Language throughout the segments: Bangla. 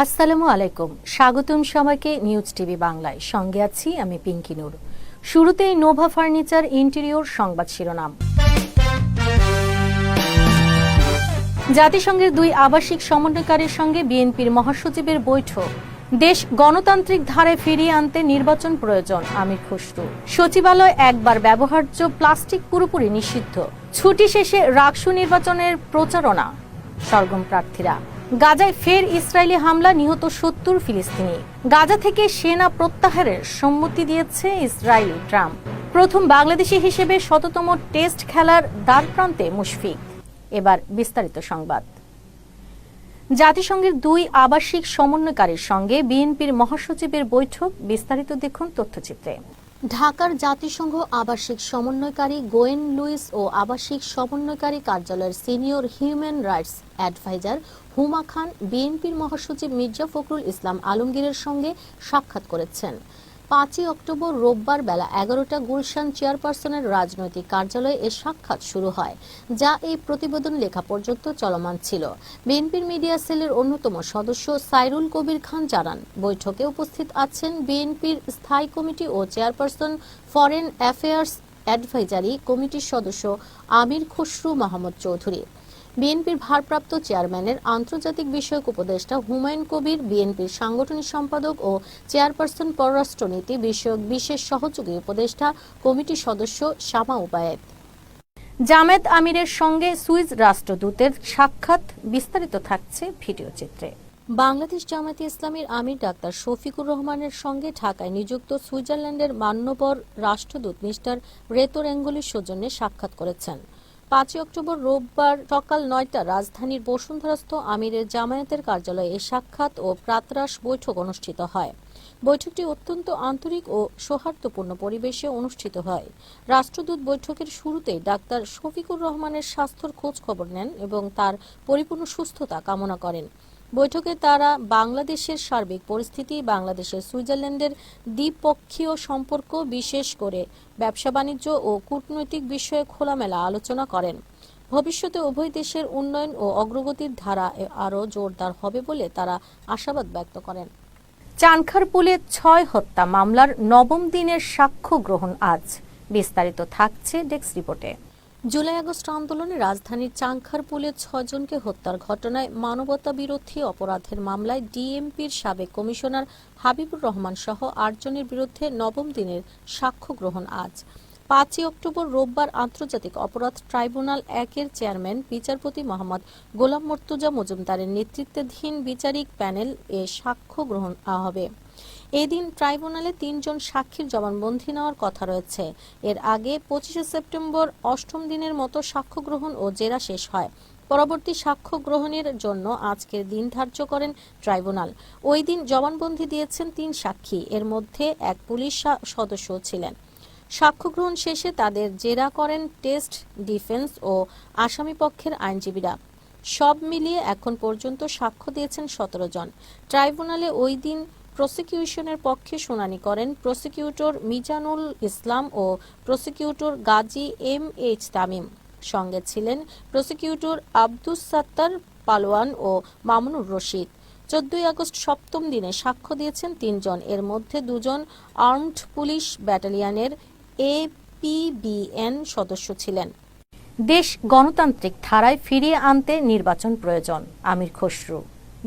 আসসালামু আলাইকুম। স্বাগতম সবাইকে নিউজ টিভি বাংলায়। সঙ্গে আছি আমি পিঙ্কি নূর। শুরুতেই নোভা ফার্নিচার ইন্টেরিয়র সংবাদ শিরোনাম। জাতিসংঘের দুই আবাসিক সমন্বয়কারীর সঙ্গে বিএনপির মহাসচিবের বৈঠক। দেশ গণতান্ত্রিক ধারে ফিরিয়ে আনতে নির্বাচন প্রয়োজন, আমির খসরু। সচিবালয় একবার ব্যবহার্য প্লাস্টিক পুরোপুরি নিষিদ্ধ। ছুটি শেষে রাকসু নির্বাচনের প্রচারণা, সরগম প্রার্থীরা। গাজায় ফের ইসরায়েলি হামলা, নিহত সত্তর ফিলিস্তিনি। গাজা থেকে সেনা প্রত্যাহারের সম্মতি দিয়েছে ইসরায়েলি ট্রাম্প। প্রথম বাংলাদেশি হিসেবে শততম টেস্ট খেলার দ্বারপ্রান্তে মুশফিক। এবার বিস্তারিত সংবাদ। জাতিসংঘের দুই আবাসিক সমন্বয়কারীর সঙ্গে বিএনপির মহাসচিবের বৈঠক, বিস্তারিত দেখুন তথ্যচিত্রে। ঢাকার জাতিসংঘ আবাসিক সমন্বয়কারী গোয়েন লুইস ও আবাসিক সমন্বয়কারী কার্যালয়ের senior human rights adviser Huma Khan বিএনপির মহাসচিব মির্জা ফখরুল ইসলাম আলমগীরের সঙ্গে সাক্ষাৎ করেছেন। পাঁচই অক্টোবর রোববার বেলা এগারোটা গুলশান চেয়ারপারসনের রাজনৈতিক কার্যালয়ে এ সাক্ষাৎ শুরু হয়, যা এই প্রতিবেদন লেখা পর্যন্ত চলমান ছিল। বিএনপির মিডিয়া সেলের অন্যতম সদস্য সাইরুল কবির খান জানান, বৈঠকে উপস্থিত আছেন বিএনপির স্থায়ী কমিটি ও চেয়ারপারসন ফরেন অ্যাফেয়ার্স অ্যাডভাইজারি কমিটির সদস্য আমির খসরু মাহমুদ চৌধুরী। বিএনপির ভারপ্রাপ্ত চেয়ারম্যানের আন্তর্জাতিক বিষয়ক উপদেষ্টা হুমায়ুন কবির, বিএনপির সাংগঠনিক সম্পাদক ও চেয়ারপারসন পররাষ্ট্রনীতি বিষয়ক বিশেষ সহযোগী উপদেষ্টা কমিটির সদস্য শামা উপায়েত জামেদ আমিরের সঙ্গে সুইজ রাষ্ট্রদূতের সাক্ষাৎ বিস্তারিত থাকছে ভিডিও চিত্রে। বাংলাদেশ জামায়াতে ইসলামীর আমির ডাক্তার শফিকুর রহমানের সঙ্গে ঢাকায় নিযুক্ত সুইজারল্যান্ডের মান্যবর রাষ্ট্রদূত মিস্টার রেতো রেঙ্গলির সৌজন্যে সাক্ষাৎ করেছেন। পাঁচই অক্টোবর রোববার সকাল নয়টা রাজধানীর বসুন্ধরাস্থ আমিরের জামায়াতের কার্যালয়ে সাক্ষাৎ ও প্রাতরাশ বৈঠক অনুষ্ঠিত হয়। বৈঠকটি অত্যন্ত আন্তরিক ও সৌহার্দ্যপূর্ণ পরিবেশে অনুষ্ঠিত হয়। রাষ্ট্রদূত বৈঠকের শুরুতেই ডাক্তার শফিকুর রহমানের স্বাস্থ্যর খোঁজ খবর নেন এবং তার পরিপূর্ণ সুস্থতা কামনা করেন। বৈঠকে তারা বাংলাদেশের সার্বিক পরিস্থিতি, বাংলাদেশের সুইজারল্যান্ডের দ্বিপক্ষীয় সম্পর্ক বিশেষ করে ব্যবসা বাণিজ্য ও কূটনৈতিক বিষয়ে খোলামেলা আলোচনা করেন। ভবিষ্যতে উভয় দেশের উন্নয়ন ও অগ্রগতির ধারা আরও জোরদার হবে বলে তারা আশাবাদ ব্যক্ত করেন। চানখারপুলে ছয় হত্যা মামলার নবম দিনের সাক্ষ্য গ্রহণ আজ। বিস্তারিত থাকছে ডেস্ক রিপোর্টে। জুলাই আগস্ট আন্দোলনে রাজধানীর চাংখারপুলে ছজনকে হত্যার ঘটনায় মানবতা বিরোধী অপরাধের মামলায় ডিএমপির সাবেক কমিশনার হাবিবুর রহমান সহ আটজনের বিরুদ্ধে নবম দিনের সাক্ষ্য গ্রহণ আজ। পাঁচই অক্টোবর রোববার আন্তর্জাতিক অপরাধ ট্রাইব্যুনাল একের চেয়ারম্যান, বিচারপতি মোহাম্মদ গোলাম মর্তুজা মজুমদারের নেতৃত্বাধীন বিচারিক প্যানেল এ সাক্ষ্য গ্রহণ হবে। এদিন ট্রাইব্যুনালে তিনজন সাক্ষীর জবানবন্দি নেওয়ার কথা রয়েছে। এর আগে পঁচিশে সেপ্টেম্বর অষ্টম দিনের মতো সাক্ষ্য গ্রহণ ও জেরা শেষ হয়। পরবর্তী সাক্ষ্য গ্রহণের জন্য আজকের দিন ধার্য করেন ট্রাইব্যুনাল। ওই দিন জবানবন্দি দিয়েছেন তিন সাক্ষী। এর মধ্যে এক পুলিশ সদস্য ছিলেন। সাক্ষ্য গ্রহণ শেষে তাদের জেরা করেন টেস্ট, ডিফেন্স ও আসামি পক্ষের আইনজীবীরা। সব মিলিয়ে এখন পর্যন্ত সাক্ষ্য দিয়েছেন সতেরো জন। ট্রাইব্যুনালে ওই দিন প্রসিকিউশনের পক্ষে শুনানি করেন প্রসিকিউটর মিজানুল ইসলাম ও prosecutor Gazi M H Tamim. সঙ্গে ছিলেন প্রসিকিউটর আব্দুস সাত্তার পালোয়ান ও মামুনুর রশিদ। চোদ্দই আগস্ট সপ্তম দিনে সাক্ষ্য দিয়েছেন তিনজন। এর মধ্যে দুজন আর্মড পুলিশ ব্যাটালিয়নের এপিবিএন সদস্য ছিলেন। দেশ গণতান্ত্রিক ধারায় ফিরিয়ে আনতে নির্বাচন প্রয়োজন। আমির খসরু।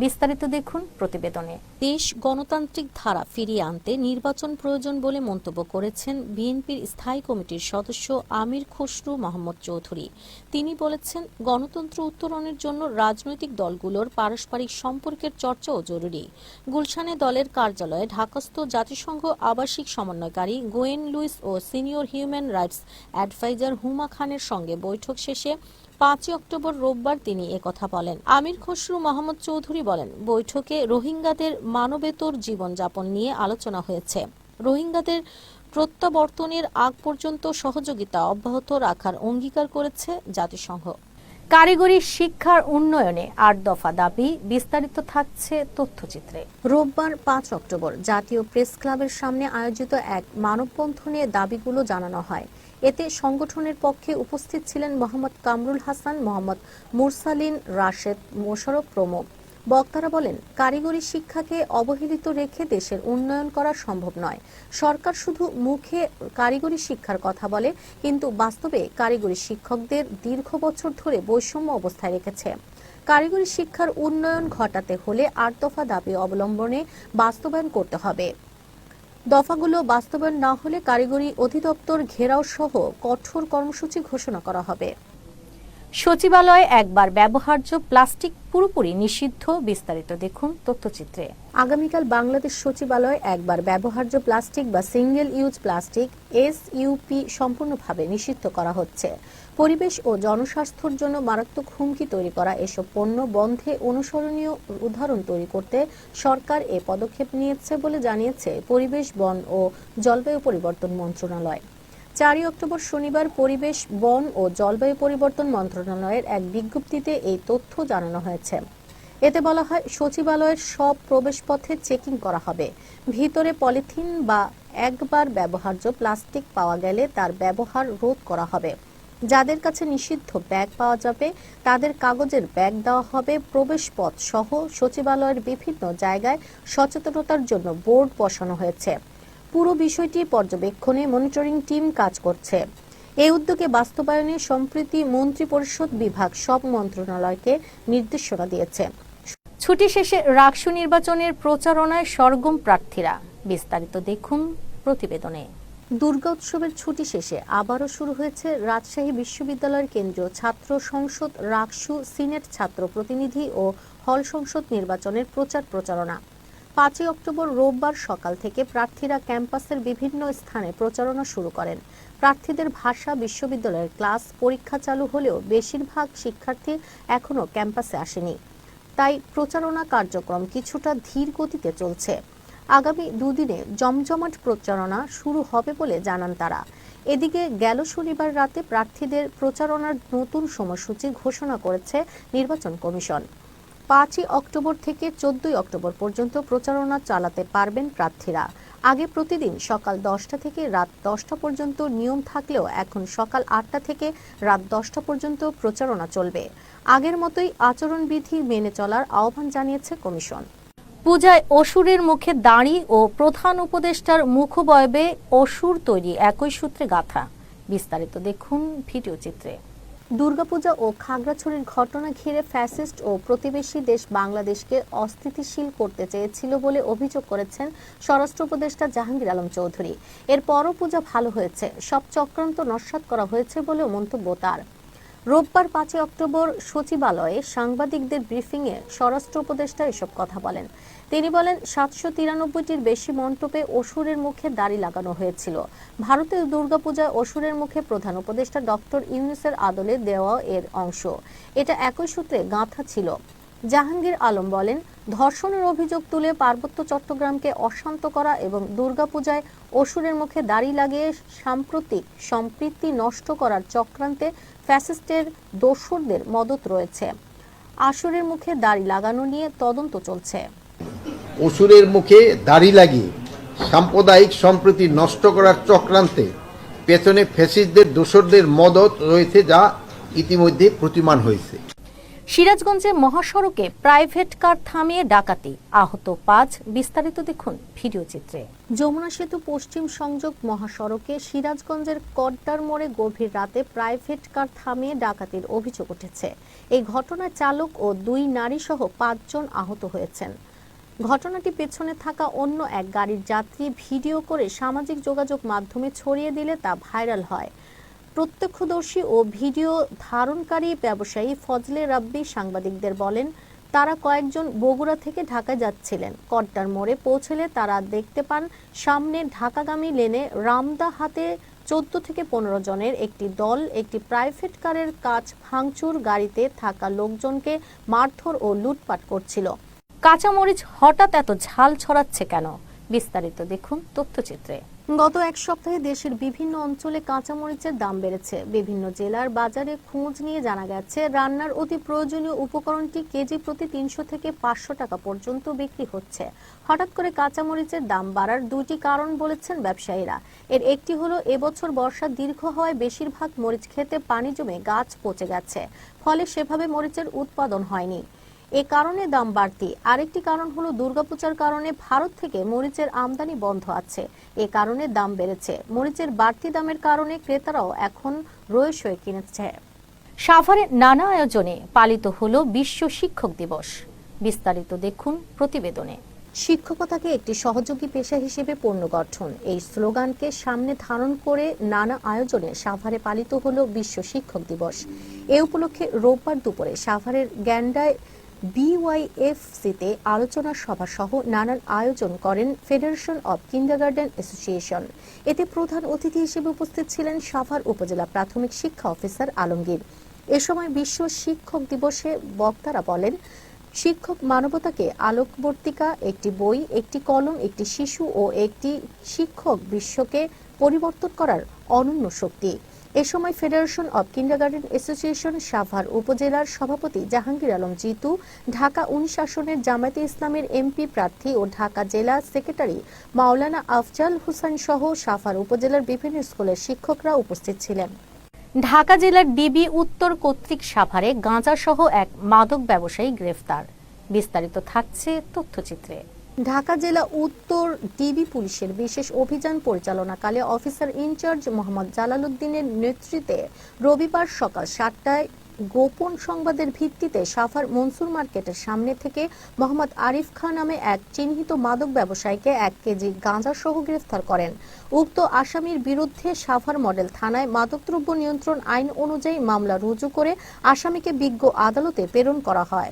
বিস্তারিত দেখুন প্রতিবেদনে। দেশ গণতান্ত্রিক ধারা ফিরিয়ে আনতে নির্বাচন প্রয়োজন বলে মন্তব্য করেছেন বিএনপির স্থায়ী কমিটির সদস্য আমির খসরু মোহাম্মদ চৌধুরী। তিনি বলেছেন, গণতন্ত্র উত্তরণের জন্য রাজনৈতিক দলগুলোর পারস্পরিক সম্পর্কের চর্চাও জরুরি। গুলশানে দলের কার্যালয়ে ঢাকাস্থ জাতিসংঘ আবাসিক সমন্বয়কারী গোয়েন লুইস ও senior human rights adviser Huma খানের সঙ্গে বৈঠক শেষে পাঁচই অক্টোবর রোববার তিনি একথা বলেন। আমির খসরু মোহাম্মদ চৌধুরী বলেন, বৈঠকে রোহিঙ্গাদের মানবেতর জীবনযাপন নিয়ে আলোচনা হয়েছে। রোহিঙ্গাদের প্রত্যাবর্তনের আগ পর্যন্ত সহযোগিতা অব্যাহত রাখার অঙ্গীকার করেছে জাতিসংঘ। কারিগরি শিক্ষার উন্নয়নে আট দফা দাবি, বিস্তারিত থাকছে তথ্যচিত্রে। রোববার পাঁচ অক্টোবর জাতীয় প্রেস ক্লাবের সামনে আয়োজিত এক মানববন্ধনে দাবিগুলো জানানো হয়। এতে সংগঠনের পক্ষে উপস্থিত ছিলেন মোহাম্মদ কামরুল হাসান, মোহাম্মদ মুরসালিন রাশেদ মোশারফ প্রমুখ। বক্তারা বলেন, কারিগরি শিক্ষাকে অবহেলিত রেখে দেশের উন্নয়ন করা সম্ভব নয়। সরকার শুধু মুখে কারিগরি শিক্ষার কথা বলে, কিন্তু বাস্তবে কারিগরি শিক্ষকদের দীর্ঘ বছর ধরে বৈষম্য অবস্থায় রেখেছে। কারিগরি শিক্ষার উন্নয়ন ঘটাতে হলে আট দফা দাবি অবলম্বনে বাস্তবায়ন করতে হবে। দফাগুলো বাস্তবায়ন না হলে কারিগরি অধিদপ্তর ঘেরাও সহ কঠোর কর্মসূচি ঘোষণা করা হবে। সচিবালয়ে একবার ব্যবহার্য প্লাস্টিক পুরোপুরি নিষিদ্ধ, বিস্তারিত দেখুন তথ্যচিত্রে। আগামীকাল বাংলাদেশ সচিবালয় একবার ব্যবহার্য প্লাস্টিক বা single use plastic S UP সম্পূর্ণভাবে নিষিদ্ধ করা হচ্ছে। পরিবেশ ও জনস্বাস্থ্যের জন্য মারাত্মক হুমকি তৈরি করা এসব পণ্য বন্ধে অনুসরণীয় উদাহরণ তৈরি করতে সরকার এ পদক্ষেপ নিয়েছে বলে জানিয়েছে পরিবেশ, বন ও জলবায়ু পরিবর্তন মন্ত্রণালয়। চারই অক্টোবর শনিবার পরিবেশ, বন ও জলবায়ু পরিবর্তন মন্ত্রণালয়ের এক বিজ্ঞপ্তিতে এই তথ্য জানানো হয়েছে। এতে বলা হয়, সচিবালয়ের সব প্রবেশপথে চেকিং করা হবে। ভিতরে পলিথিন বা একবার ব্যবহার্য প্লাস্টিক পাওয়া গেলে তার ব্যবহার রোধ করা হবে। যাদের কাছে নিষিদ্ধ ব্যাগ পাওয়া যাবে, তাদের কাগজের ব্যাগ দেওয়া হবে, প্রবেশপথ সহ সচিবালয়ের বিভিন্ন জায়গায় সচেতনতার জন্য বোর্ড বসানো হয়েছে। পুরো বিষয়টি পর্যবেক্ষণে মনিটরিং টিম কাজ করছে। এই উদ্যোগে বাস্তবায়নে সম্প্রতি মন্ত্রী পরিষদ বিভাগ সব মন্ত্রণালয়কে নির্দেশনা দিয়েছে। ছুটি শেষে রাকসু নির্বাচনের প্রচারণায় সরগম প্রার্থীরা। বিস্তারিত দেখুন প্রতিবেদনে। দুর্গা উৎসবের ছুটি শেষে আবারও শুরু হয়েছে রাজশাহী বিশ্ববিদ্যালয়ের কেন্দ্রীয় ছাত্র সংসদ রাকসু সিনেট ছাত্র প্রতিনিধি ও হল সংসদ নির্বাচনের প্রচার প্রচারণা। পাঁচই অক্টোবর রোববার সকাল থেকে প্রার্থীরা ক্যাম্পাসের বিভিন্ন স্থানে প্রচারণা শুরু করেন। প্রার্থীদের ভাষা বিশ্ববিদ্যালয়ের ক্লাস পরীক্ষা চালু হলেও বেশিরভাগ শিক্ষার্থী এখনও ক্যাম্পাসে আসেনি। তাই প্রচারণা কার্যক্রম কিছুটা ধীর গতিতে চলছে। আগামী দুদিনে জমজমাট প্রচারণা শুরু হবে বলে জানান তারা। এদিকে গেল শনিবার রাতে প্রার্থীদের প্রচারণার নতুন সময়সূচি ঘোষণা করেছে নির্বাচন কমিশন। পাঁচই অক্টোবর থেকে চোদ্দই অক্টোবর পর্যন্ত প্রচারণা চালাতে পারবেন প্রার্থীরা। আগে প্রতিদিন সকাল দশটা থেকে রাত দশটা পর্যন্ত নিয়ম থাকলেও এখন সকাল আটটা থেকে রাত দশটা পর্যন্ত প্রচারণা চলবে। আগের মতোই আচরণবিধি মেনে চলার আহ্বান জানিয়েছে কমিশন। পূজায় অসুরের মুখে দাঁড়ি ও প্রধান উপদেষ্টার মুখবয়বে অসুর তৈরি একই সূত্রে গাথা। বিস্তারিত দেখুন ভিডিও চিত্রে। দুর্গাপূজা ও খাগড়াছড়ির ঘটনা ঘিরে ফ্যাসিস্ট ও প্রতিবেশী দেশ বাংলাদেশকে অস্থিতিশীল করতে চেয়েছিল বলে অভিযোগ করেছেন স্বরাষ্ট্র উপদেষ্টা জাহাঙ্গীর আলম চৌধুরী। এরপরও পূজা ভালো হয়েছে, সব চক্রান্ত নস্যাৎ করা হয়েছে বলে মন্তব্য তার। রোববার পাঁচই অক্টোবর সচিবালয়ে সাংবাদিকদের ব্রিফিংয়ে স্বরাষ্ট্র উপদেষ্টা এসব কথা বলেন। তিনি বলেন, সাতশো তিরানব্বইটির বেশি মণ্ডপে অসুরের মুখে দাড়ি লাগানো হয়েছিল। ভারতের দুর্গাপূজায় অসুরের মুখে প্রধান উপদেষ্টা ডক্টর ইউনুসের আদলে দেওয়া এর অংশ। এটা একই সূত্রে গাঁথা ছিল। জাহাঙ্গীর আলম বলেন, ধর্ষণের অভিযোগ তুলে পার্বত্য চট্টগ্রামকে অশান্ত করা এবং দুর্গাপূজায় অসুরের মুখে দাড়ি লাগিয়ে সাম্প্রতিক সম্পৃক্তি নষ্ট করার চক্রান্তে ফ্যাসিস্টের দোসরদের মদত রয়েছে। আসুরের মুখে দাড়ি লাগানো নিয়ে তদন্ত চলছে। অসুরের মুখে দাড়ি লাগিয়ে সাম্প্রদায়িক সম্প্রীতি নষ্ট করার চক্রান্তে পেছনে ফ্যাসিস্টদের দোসরদের মদত রয়েছে যা ইতিমধ্যে প্রতিমান হয়েছে। সিরাজগঞ্জে মহাসড়কে প্রাইভেট কার থামিয়ে ডাকাতি। আহত পাঁচ, বিস্তারিত দেখুন ভিডিও চিত্রে। যমুনা সেতু পশ্চিম সংযোগ মহাসড়কে সিরাজগঞ্জের কড্ডার মোড়ে গভীর রাতে প্রাইভেট কার থামিয়ে ডাকাতির অভিযোগ উঠেছে। এই ঘটনায় চালক ও দুই নারী সহ পাঁচজন আহত হয়েছেন। ঘটনাটি পেছনে থাকা অন্য এক গাড়ির যাত্রী ভিডিও করে সামাজিক যোগাযোগ মাধ্যমে ছড়িয়ে দিলে তা ভাইরাল হয়। প্রত্যক্ষদর্শী ও ভিডিও ধারণকারী ব্যবসায়ী ফজলে রাব্বি সাংবাদিকদের বলেন, তারা কয়েকজন বগুড়া থেকে ঢাকায় যাচ্ছিলেন। কড্ডার মোড়ে পৌঁছলে তারা দেখতে পান, সামনে ঢাকাগামী লেনে রামদা হাতে চোদ্দ থেকে পনেরো জনের একটি দল, একটি প্রাইভেট কারের কাজ ভাঙচুর গাড়িতে থাকা লোকজনকে মারধর ও লুটপাট করছিল। কাঁচামরিচ হঠাৎ এত ঝাল ছড়াচ্ছে কেন? বিস্তারিত দেখুন তথ্যচিত্রে। গত এক সপ্তাহে দেশের বিভিন্ন অঞ্চলে কাঁচামরিচের দাম বেড়েছে। বিভিন্ন জেলার বাজারে খোঁজ নিয়ে জানা গেছে, রান্নার অতি প্রয়োজনীয় উপকরণটি কেজি প্রতি তিনশো থেকে পাঁচশো টাকা পর্যন্ত বিক্রি হচ্ছে। হঠাৎ করে কাঁচামরিচের দাম বাড়ার দুটি কারণ বলেছেন ব্যবসায়ীরা। এর একটি হলো, এবছর বর্ষা দীর্ঘ হওয়ায় বেশিরভাগ মরিচ খেতে পানি জমে গাছ পচে গেছে, ফলে সেভাবে মরিচের উৎপাদন হয়নি। এ কারণে দাম বাড়তি। আরেকটি কারণ হলো দুর্গাপূজার কারণে ভারত থেকে মরিচের আমদানি বন্ধ আছে। এ কারণে দাম বেড়েছে। মরিচের বাড়তি দামের কারণে ক্রেতারাও এখন রয়েস হয়ে কিনেছে। সাভারে নানা আয়োজনে পালিত হলো বিশ্ব শিক্ষক দিবস। বিস্তারিত দেখুন প্রতিবেদনে। শিক্ষকতাকে একটি সহযোগী পেশা হিসেবে পুনর্গঠন এই স্লোগানকে সামনে ধারণ করে নানা আয়োজনে সাভারে পালিত হল বিশ্ব শিক্ষক দিবস। এ উপলক্ষে রোববার দুপুরে সাভারের গ্যান্ডায় বিওয়াইএফসিতে আলোচনা সভা সহ নানান আয়োজন করেন ফেডারেশন অব কিন্ডারগার্ডেন অ্যাসোসিয়েশন এতে প্রধান অতিথি হিসেবে উপস্থিত ছিলেন সাভার উপজেলা প্রাথমিক শিক্ষা অফিসার আলমগীর। এ সময় বিশ্ব শিক্ষক দিবসে বক্তারা বলেন, শিক্ষক মানবতাকে আলোকবর্তিকা, একটি বই, একটি কলম, একটি শিশু ও একটি শিক্ষক বিশ্বকে পরিবর্তন করার অনন্য শক্তি। এ সময় federation of kindergarten association Savar উপজেলার সভাপতি জাহাঙ্গীর আলম জিতু, ঢাকা উনিশ আসনের জামায়াতে ইসলামের এমপি প্রার্থী ও ঢাকা জেলা সেক্রেটারি মাওলানা আফজাল হোসেন সহ সাভার উপজেলার বিভিন্ন স্কুলের শিক্ষকরা উপস্থিত ছিলেন। ঢাকা জেলার ডিবি উত্তর কর্তৃক সাভারে গাঁজা সহ এক মাদক ব্যবসায়ী গ্রেফতার। বিস্তারিত থাকছে তথ্যচিত্রে। ঢাকা জেলা উত্তর ডিবি পুলিশের বিশেষ অভিযান পরিচালনাকালে অফিসার ইনচার্জ মোহাম্মদ জালালউদ্দিনের নেতৃত্বে রবিবার সকাল সাতটায় গোপন সংবাদের ভিত্তিতে সাফার মনসুর মার্কেটের সামনে থেকে মোহাম্মদ আরিফ খান নামে এক চিহ্নিত মাদক ব্যবসায়ীকে এক কেজি গাঁজা সহ গ্রেফতার করেন। উক্ত আসামির বিরুদ্ধে সাফার মডেল থানায় মাদকদ্রব্য নিয়ন্ত্রণ আইন অনুযায়ী মামলা রুজু করে আসামিকে বিজ্ঞ আদালতে প্রেরণ করা হয়।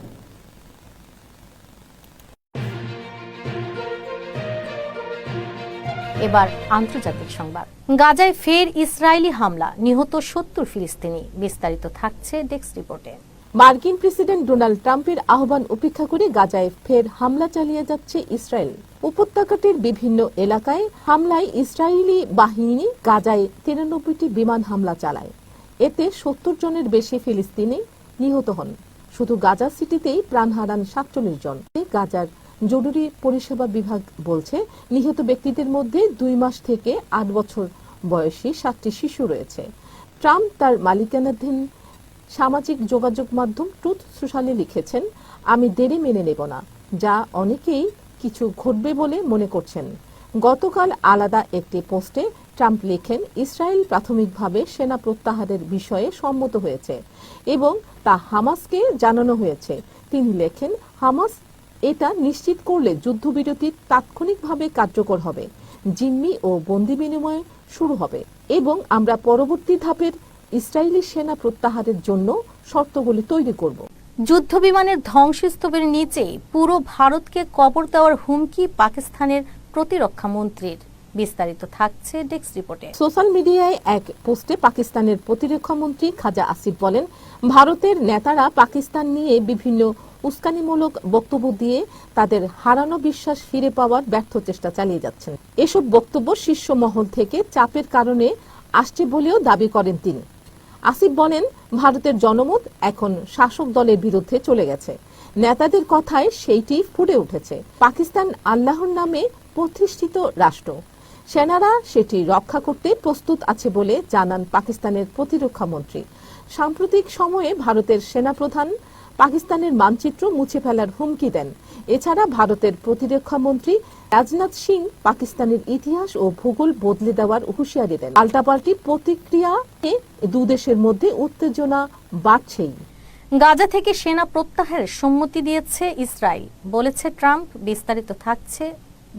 এবার আন্তর্জাতিক সংবাদ। গাজায় ফের ইসরায়েলি হামলা, নিহত সত্তর ফিলিস্তিনি। বিস্তারিত থাকছে ডেস্ক রিপোর্টে। মার্কিন প্রেসিডেন্ট ডোনাল্ড ট্রাম্পের আহ্বান উপেক্ষা করে গাজায় ফের হামলা চালিয়ে যাচ্ছে ইসরায়েল। উপত্যকাটির বিভিন্ন এলাকায় হামলায় ইসরায়েলি বাহিনী গাজায় তিরানব্বইটি বিমান হামলা চালায়। এতে সত্তর জনের বেশি ফিলিস্তিনি নিহত হন। শুধু গাজা সিটিতেই প্রাণ হারান সাতচল্লিশ জন। গাজার জরুরি পরিষেবা বিভাগ বলছে, নিহত ব্যক্তিদের মধ্যে দুই মাস থেকে আট বছর বয়সী সাতটি শিশু রয়েছে। ট্রাম্প তার মালিকানাধীন সামাজিক যোগাযোগ মাধ্যম ট্রুথ সোশ্যালে লিখেছেন, আমি দেরি মেনে নেব না, যা অনেকেই কিছু ঘটবে বলে মনে করছেন। গতকাল আলাদা একটি পোস্টে ট্রাম্প লেখেন, ইসরায়েল প্রাথমিকভাবে সেনা প্রত্যাহারের বিষয়ে সম্মত হয়েছে এবং তা হামাসকে জানানো হয়েছে। তিনি লেখেন, হামাস এটা নিশ্চিত করলে যুদ্ধবিরতি তাৎক্ষণিকভাবে কার্যকর হবে। জিম্মি ও বন্দি বিনিময় শুরু হবে এবং আমরা পরবর্তী ধাপের ইসরায়েলি সেনা প্রত্যাহারের জন্য শর্তগুলি তৈরি করব। যুদ্ধ বিমানের ধ্বংসস্তূপের নিচেই পুরো ভারতকে কবর দেওয়ার হুমকি পাকিস্তানের প্রতিরক্ষা মন্ত্রীর। বিস্তারিত থাকছে ডেক্স রিপোর্টে। সোশ্যাল মিডিয়ায় এক পোস্টে পাকিস্তানের প্রতিরক্ষা মন্ত্রী খাজা আসিফ বলেন ভারতের নেতারা পাকিস্তান নিয়ে বিভিন্ন উস্কানিমূলক বক্তব্য দিয়ে তাদের হারানো বিশ্বাস ফিরে পাওয়ার ব্যর্থ চেষ্টা চালিয়ে যাচ্ছেন। এসব বক্তব্য শীর্ষ মহল থেকে চাপের কারণে আসছে বলেও দাবি করেন তিনি। আসিফ বলেন, ভারতের জনমত এখন শাসক দলের বিরুদ্ধে চলে গেছে। নেতাদের কথায় সেইটি ফুটে উঠেছে। পাকিস্তান আল্লাহর নামে প্রতিষ্ঠিত রাষ্ট্র। সেনারা সেটি রক্ষা করতে প্রস্তুত আছে বলে জানান পাকিস্তানের প্রতিরক্ষা মন্ত্রী। সাম্প্রতিক সময়ে ভারতের সেনাপ্রধান পাকিস্তানের মানচিত্র মুছে ফেলার হুমকি দেন। এছাড়া ভারতের প্রতিরক্ষা মন্ত্রী রাজনাথ সিং পাকিস্তানের ইতিহাস ও ভূগোল বদলে দেওয়ার হুঁশিয়ারি দেন। পাল্টাপাল্টি প্রতিক্রিয়াতে দুদেশের মধ্যে উত্তেজনা বাড়ছেই। গাজা থেকে সেনা প্রত্যাহারের সম্মতি দিয়েছে ইসরায়েল বলেছে ট্রাম্প। বিস্তারিত থাকছে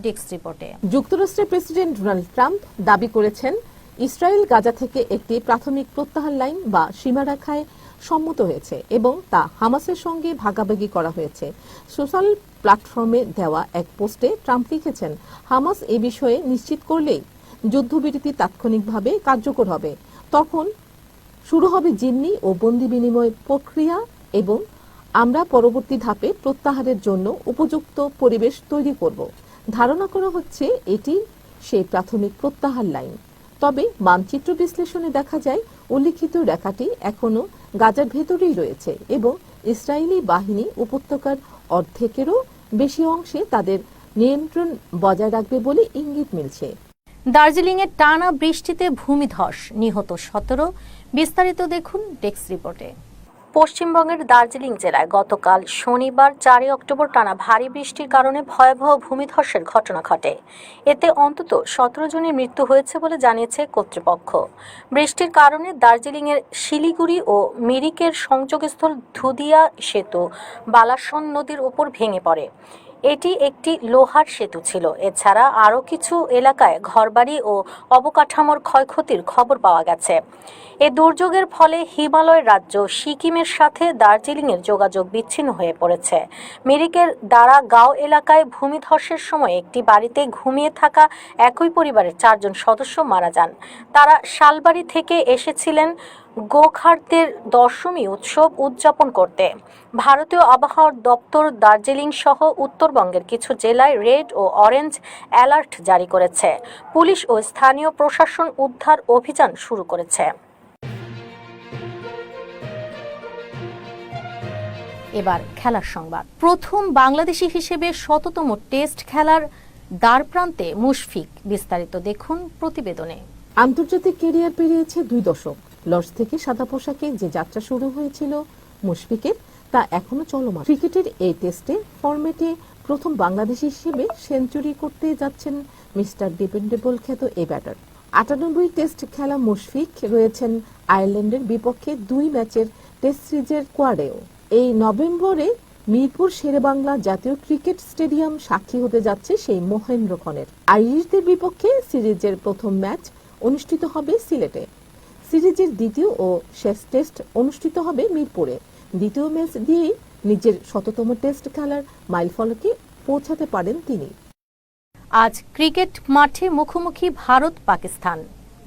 ডেস্ক রিপোর্টে। যুক্তরাষ্ট্রের প্রেসিডেন্ট ডোনাল্ড ট্রাম্প দাবি করেছেন ইসরায়েল গাজা থেকে একটি প্রাথমিক প্রত্যাহার লাইন বা সীমারেখায় সম্মত হয়েছে এবং তা হামাসের সঙ্গে ভাগাভাগি করা হয়েছে। সোশ্যাল প্ল্যাটফর্মে দেওয়া এক পোস্টে ট্রাম্প লিখেছেন, হামাস এ বিষয়ে নিশ্চিত করলেই যুদ্ধবিরতি তাৎক্ষণিকভাবে কার্যকর হবে। তখন শুরু হবে জিম্মি ও বন্দি বিনিময় প্রক্রিয়া এবং আমরা পরবর্তী ধাপে প্রত্যাহারের জন্য উপযুক্ত পরিবেশ তৈরি করব। ধারণা করা হচ্ছে এটি সেই প্রাথমিক প্রত্যাহার লাইন। তবে মানচিত্র বিশ্লেষণে দেখা যায়, উল্লিখিত রেখাটি এখনও গাজার ভেতরেই রয়েছে এবং ইসরায়েলি বাহিনী উপত্যকার অর্ধেকেরও বেশি অংশে তাদের নিয়ন্ত্রণ বজায় রাখবে বলে ইঙ্গিত মিলছে। দার্জিলিংয়ের টানা বৃষ্টিতে ভূমিধস নিহত সতেরো। বিস্তারিত দেখুন ডেস্ক রিপোর্টে। পশ্চিমবঙ্গের দার্জিলিং জেলায় গতকাল শনিবার চারই অক্টোবর টানা ভারী বৃষ্টির কারণে ভয়াবহ ভূমিধসের ঘটনা ঘটে। এতে অন্তত সতেরো জনের মৃত্যু হয়েছে বলে জানিয়েছে কর্তৃপক্ষ। বৃষ্টির কারণে দার্জিলিংয়ের শিলিগুড়ি ও মিরিকের সংযোগস্থল ধুদিয়া সেতু, বালাসন নদীর ওপর ভেঙে পড়ে। এটি একটি লোহার সেতু ছিল। এছাড়া আরও কিছু এলাকায় ঘরবাড়ি ও অবকাঠামোর ক্ষয়ক্ষতির খবর পাওয়া গেছে। এ দুর্যোগের ফলে হিমালয় রাজ্য সিকিমের সাথে দার্জিলিংয়ের যোগাযোগ বিচ্ছিন্ন হয়ে পড়েছে। মিরিকের দ্বারা গাঁও এলাকায় ভূমিধসের সময় একটি বাড়িতে ঘুমিয়ে থাকা একই পরিবারের চারজন সদস্য মারা যান। তারা শালবাড়ি থেকে এসেছিলেন গোখার্তের দশমী উৎসব উদযাপন করতে। ভারতীয় আবহাওয়ার দপ্তর দার্জিলিং সহ উত্তরবঙ্গের কিছু জেলায় রেড ও অরেঞ্জ অ্যালার্ট জারি করেছে। পুলিশ ও স্থানীয় প্রশাসন উদ্ধার অভিযান শুরু করেছে। এবার খেলার সংবাদ। প্রথম বাংলাদেশি হিসেবে শততম টেস্ট খেলার দ্বারপ্রান্তে মুশফিক। বিস্তারিত দেখুন প্রতিবেদনে। আন্তর্জাতিক কেরিয়ার পেরিয়েছে দুই দশক। লর্ডস থেকে সাদা পোশাকে যে যাত্রা শুরু হয়েছিল মুশফিকের তা এখনও চলমান। ক্রিকেটের এই টেস্টে ফরম্যাটে প্রথম বাংলাদেশি হিসেবে সেঞ্চুরি করতে যাচ্ছেন মিস্টার ডিপেন্ডেবল খ্যাত এই ব্যাটার। আটানব্বই টেস্ট খেলা মুশফিক রয়েছেন আয়ারল্যান্ডের বিপক্ষে দুই ম্যাচের টেস্ট সিরিজের কোয়াডেও। এই নভেম্বরে মিরপুর শেরেবাংলা জাতীয় ক্রিকেট স্টেডিয়াম সাক্ষী হতে যাচ্ছে সেই মহেন্দ্রক্ষণের আইরিশদের বিপক্ষে সিরিজের প্রথম ম্যাচ অনুষ্ঠিত হবে সিলেটে। সিরিজের দ্বিতীয় ও শেষ টেস্ট অনুষ্ঠিত হবে মিরপুরে। দ্বিতীয় ম্যাচ দিয়েই নিজের শততম টেস্ট খেলার মাইলফলকে পৌঁছাতে পারেন তিনি। আজ ক্রিকেট মাঠে মুখোমুখি ভারত পাকিস্তান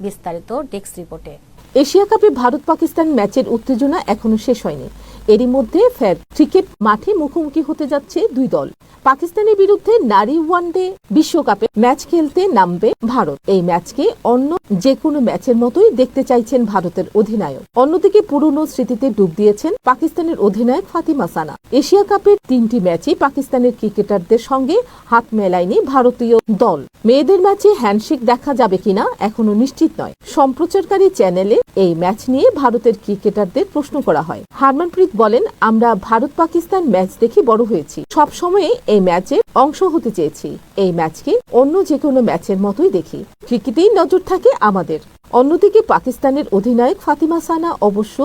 বিস্তারিত ডেস্ক রিপোর্টে। এশিয়া কাপে ভারত পাকিস্তান ম্যাচের উত্তেজনা এখনও শেষ হয়নি। এরই মধ্যে ফের ক্রিকেট মাঠে মুখোমুখি হতে যাচ্ছে দুই দল। পাকিস্তানের বিরুদ্ধে নারী ওয়ানডে বিশ্বকাপে ম্যাচ খেলতে নামবে ভারত। এই ম্যাচকে অন্য যে কোনো ম্যাচের মতোই দেখতে চাইছেন ভারতের অধিনায়ক। অন্যদিকে পুরনো স্মৃতিতে ডুব দিয়েছেন পাকিস্তানের অধিনায়ক ফাতিমা সানা। এশিয়া কাপের তিনটি ম্যাচে পাকিস্তানের ক্রিকেটারদের সঙ্গে হাত মেলায়নি ভারতীয় দল। মেয়েদের ম্যাচে হ্যান্ডশেক দেখা যাবে কিনা এখনও নিশ্চিত নয়। সম্প্রচারকারী চ্যানেলে এই ম্যাচ নিয়ে ভারতের ক্রিকেটারদের প্রশ্ন করা হয়। হারমানপ্রীত বলেন, আমরা ভারত পাকিস্তান ম্যাচ দেখে বড় হয়েছি। সব সময়ে এই ম্যাচে অংশ হতে চেয়েছি। এই ম্যাচকে অন্য যে কোনো ম্যাচের মতোই দেখি। ক্রিকেটেই নজর থাকে আমাদের। অন্যদিকে পাকিস্তানের অধিনায়ক ফাতিমা সানা অবশ্য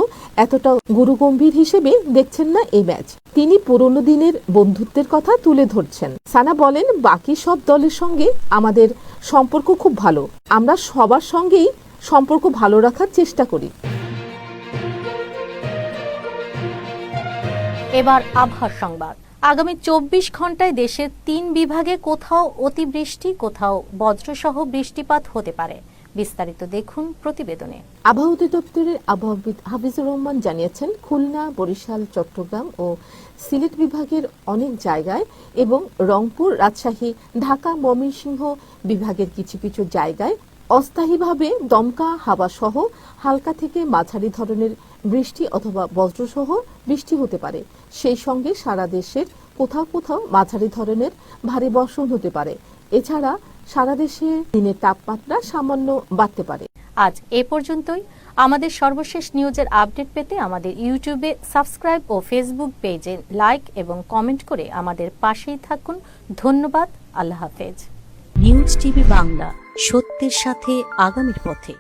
এতটা গুরুগম্ভীর হিসেবে দেখছেন না এই ম্যাচ। তিনি পুরনো দিনের বন্ধুত্বের কথা তুলে ধরছেন। সানা বলেন, বাকি সব দলের সঙ্গে আমাদের সম্পর্ক খুব ভালো। আমরা সবার সঙ্গেই সম্পর্ক ভালো রাখার চেষ্টা করি। এবার আবহাওয়ার সংবাদ। আগামী চব্বিশ ঘন্টায় দেশের তিন বিভাগে কোথাও অতিবৃষ্টি, কোথাও বজ্রসহ বৃষ্টিপাত হতে পারে। বিস্তারিত দেখুন প্রতিবেদনে। আবহাওয়া অধিদপ্তরের আবহাওয়াবিদ হাফিজুর রহমান জানিয়েছেন, খুলনা, বরিশাল, চট্টগ্রাম ও সিলেট বিভাগের অনেক জায়গায় এবং রংপুর, রাজশাহী, ঢাকা, ময়মনসিংহ বিভাগের কিছু কিছু জায়গায় অস্থায়ীভাবে দমকা হাওয়া সহ হালকা থেকে মাঝারি ধরনের বৃষ্টি অথবা বজ্রসহ বৃষ্টি হতে পারে। সেই সঙ্গে সারা দেশের কোথাও কোথাও মাঝারি ধরনের ভারী বর্ষণ হতে পারে। এছাড়া সারা দেশে দিনের তাপমাত্রা সামান্য বাড়তে পারে। আজ এ পর্যন্তই। আমাদের সর্বশেষ নিউজের আপডেট পেতে আমাদের ইউটিউবে সাবস্ক্রাইব ও ফেসবুক পেজে লাইক এবং কমেন্ট করে আমাদের পাশেই থাকুন। ধন্যবাদ। আল্লাহ হাফেজ। নিউজ টিভি বাংলা সত্যের সাথে আগামীর পথে।